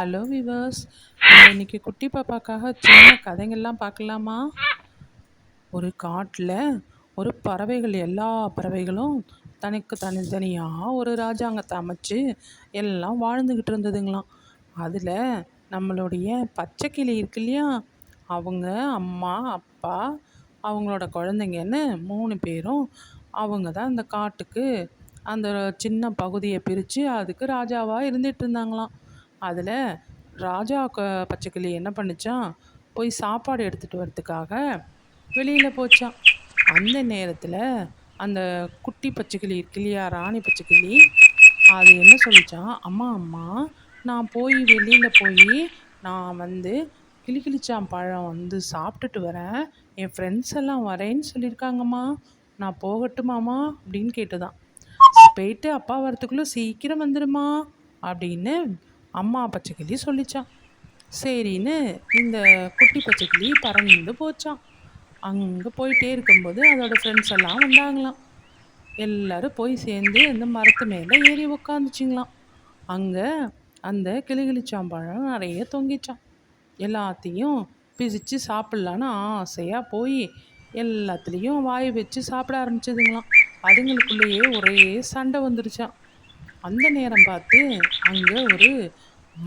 Hello viewers இன்னைக்கு குட்டி பாப்பாக்காக சின்ன கதைங்கள்லாம் பார்க்கலாமா? ஒரு காட்டில் ஒரு பறவைகள் எல்லா பறவைகளும் தனக்கு தனித்தனியாக ஒரு ராஜாங்கத்தை அமைச்சு எல்லாம் வாழ்ந்துக்கிட்டு இருந்ததுங்களாம். அதில் நம்மளுடைய பச்சைக்கிளி இருக்கு இல்லையா? அவங்க அம்மா அப்பா அவங்களோட குழந்தைங்கன்னு மூணு பேரும் அவங்க தான் அந்த காட்டுக்கு அந்த சின்ன பகுதியை பிரித்து அதுக்கு ராஜாவாக இருந்துட்டு இருந்தாங்களாம். அதில் ராஜா க பச்சைக்கிளி என்ன பண்ணிச்சான் போய் சாப்பாடு எடுத்துகிட்டு வரதுக்காக வெளியில் போச்சான் அந்த நேரத்தில் அந்த குட்டி பச்சைக்கிளி கிளியா ராணி பச்சைக்கிளி அது என்ன சொல்லிச்சான் அம்மா அம்மா நான் போய் வெளியில் போய் நான் வந்து கிளிக்கிளிச்சான் பழம் வந்து சாப்பிட்டுட்டு வரேன். என் ஃப்ரெண்ட்ஸ் எல்லாம் வரேன்னு சொல்லியிருக்காங்கம்மா. நான் போகட்டுமாம்மா? அப்படின்னு கேட்டுதான். போயிட்டு அப்பா வரத்துக்குள்ளே சீக்கிரம் வந்துடுமா அப்படின்னு அம்மா பச்சைக்கிளி சொல்லிச்சான். சரின்னு இந்த குட்டி பச்சைக்கிளி பறந்து போச்சான். அங்கே போயிட்டே இருக்கும்போது அதோட ஃப்ரெண்ட்ஸ் எல்லாம் வந்தாங்களாம். எல்லாரும் போய் சேர்ந்து அந்த மரத்து மேலே ஏறி உக்காந்துச்சிங்களாம். அங்கே அந்த கிளிகிளிச்சாம்பழம் நிறைய தொங்கிச்சான் எல்லாத்தையும் பிசிச்சு சாப்பிட்லான்னு ஆசையாக போய் எல்லாத்துலேயும் வாய் வச்சு சாப்பிட ஆரம்பிச்சதுங்களாம். அதுங்களுக்குள்ளேயே ஒரே சண்டை வந்துருச்சான் அந்த நேரம் பார்த்து அங்கே ஒரு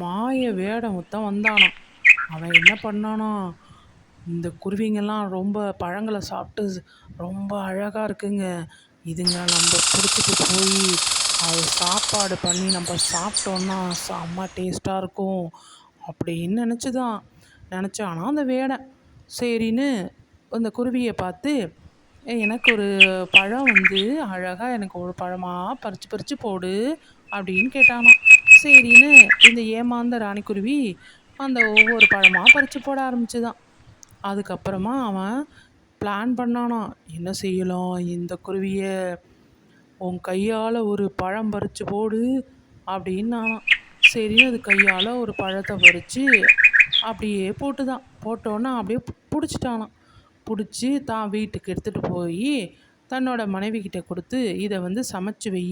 மாய வேடம் ஒருத்தன் வந்தானாம். அவன் என்ன பண்ணானா இந்த குருவிங்கெல்லாம் ரொம்ப பழங்களை சாப்பிட்டு ரொம்ப அழகாக இருக்குங்க. இதுங்க நம்ம பிடிச்சிட்டு போய் அது சாப்பாடு பண்ணி நம்ம சாப்பிட்டோன்னா செம்ம டேஸ்ட்டாக இருக்கும் அப்படின்னு நினச்சி தான் நினச்சானா அந்த வேடை சரின்னு அந்த குருவியை பார்த்து எனக்கு ஒரு பழம் வந்து அழகாக எனக்கு ஒரு பழமாக பறித்து பறித்து போடு அப்படின்னு கேட்டானாம் சரின்னு இந்த ஏமாந்த ராணிக்குருவி அந்த ஒவ்வொரு பழமாக பறித்து போட ஆரம்பிச்சுதான். அதுக்கப்புறமா அவன் பிளான் பண்ணானா என்ன செய்யலாம்? இந்த குருவியை உன் கையால் ஒரு பழம் பறித்து போடு அப்படின்னானான் சரின்னு அது கையால் ஒரு பழத்தை பறித்து அப்படியே போட்டுதான். போட்டோன்னா அப்படியே பிடிச்சிட்டானான் பிடிச்சி தான் வீட்டுக்கு எடுத்துகிட்டு போய் தன்னோட மனைவிக்கிட்ட கொடுத்து இதை வந்து சமைச்சு வை.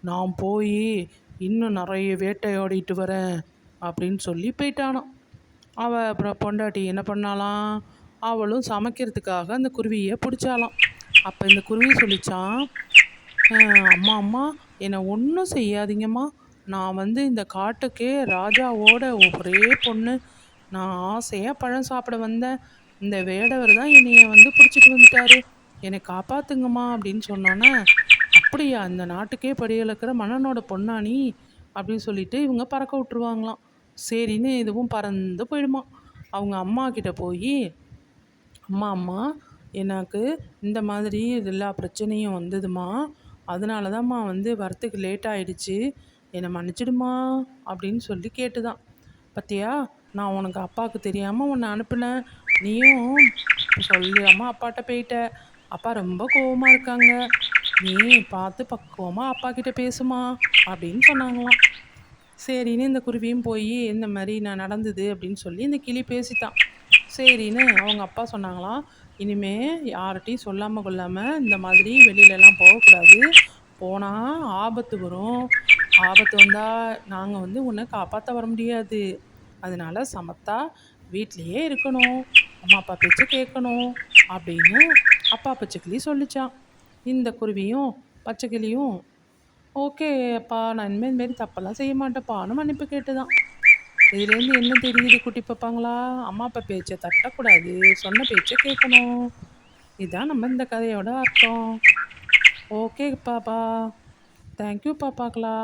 நான் போய் இன்னும் நிறைய வேட்டையாடிட்டு வரேன் அப்படின்னு சொல்லி போயிட்டானான் அவள் அப்புறம் பொண்டாட்டி என்ன பண்ணாலாம் அவளும் சமைக்கிறதுக்காக அந்த குருவியை பிடிச்சாலாம் அப்போ இந்த குருவி சொல்லிச்சான் அம்மா அம்மா என்னை ஒன்றும் செய்யாதீங்கம்மா. நான் வந்து இந்த காட்டுக்கே ராஜாவோட ஒரே பொண்ணு. நான் ஆசையாக பழம் சாப்பிட வந்தேன். இந்த வேடவர் தான் என்னைய வந்து பிடிச்சிட்டு வந்துட்டாரு. என்னை காப்பாத்துங்கம்மா அப்படின்னு சொன்னோன்னே அப்படியா இந்த நாட்டுக்கே படியலக்கிற மன்னனோட பொண்ணானி அப்படின்னு சொல்லிட்டு இவங்க பறக்க விட்டுருவாங்களாம். சரின்னு இதுவும் பறந்து போயிடுமா. அவங்க அம்மா கிட்ட போய் அம்மா அம்மா எனக்கு இந்த மாதிரி எல்லா பிரச்சனையும் வந்ததுமா. அதனால தான்மா வந்து வரத்துக்கு லேட் ஆகிடுச்சு என்னை மன்னிச்சிடுமா? அப்படின்னு சொல்லி கேட்டுதான். பத்தியா நான் உனக்கு அப்பாவுக்கு தெரியாமல் உன்னை அனுப்பினேன். நீயும் சொல்லாமல் அப்பாட்ட போயிட்ட. அப்பா ரொம்ப கோவமாக இருக்காங்க. நீ பார்த்து பக்குவமாக அப்பா கிட்ட பேசுமா அப்படின்னு சொன்னாங்களாம். சரின்னு இந்த குருவியும் போய் இந்த மாதிரி நான் நடந்தது அப்படின்னு சொல்லி இந்த கிளி பேசித்தான். சரின்னு அவங்க அப்பா சொன்னாங்களாம். இனிமே யார்கிட்டையும் சொல்லாமல் கொள்ளாமல் இந்த மாதிரி வெளியிலலாம் போகக்கூடாது. போனால் ஆபத்து வரும். ஆபத்து வந்தால் நாங்கள் வந்து உன்னை காப்பாற்ற வர முடியாது. அதனால சமத்தா வீட்லேயே இருக்கணும். அம்மா அப்பா பேச்சை கேட்கணும் அப்படின்னு அப்பா பச்சைக்கிளி சொல்லிச்சான். இந்த குருவியும் பச்சைக்கிளியும் ஓகே அப்பா நான் இனிமேல் மாரி தப்பெல்லாம் செய்ய மாட்டேப்பான்னு மன்னிப்பு கேட்டுதான். இதுலேருந்து என்ன தெரியுது குட்டி பார்ப்பாங்களா அம்மா அப்பா பேச்சை தட்டக்கூடாது. சொன்ன பேச்சை கேட்கணும். இதுதான் நம்ம இந்த கதையோட அர்த்தம். ஓகே பாப்பா. தேங்க்யூ பாப்பாங்களா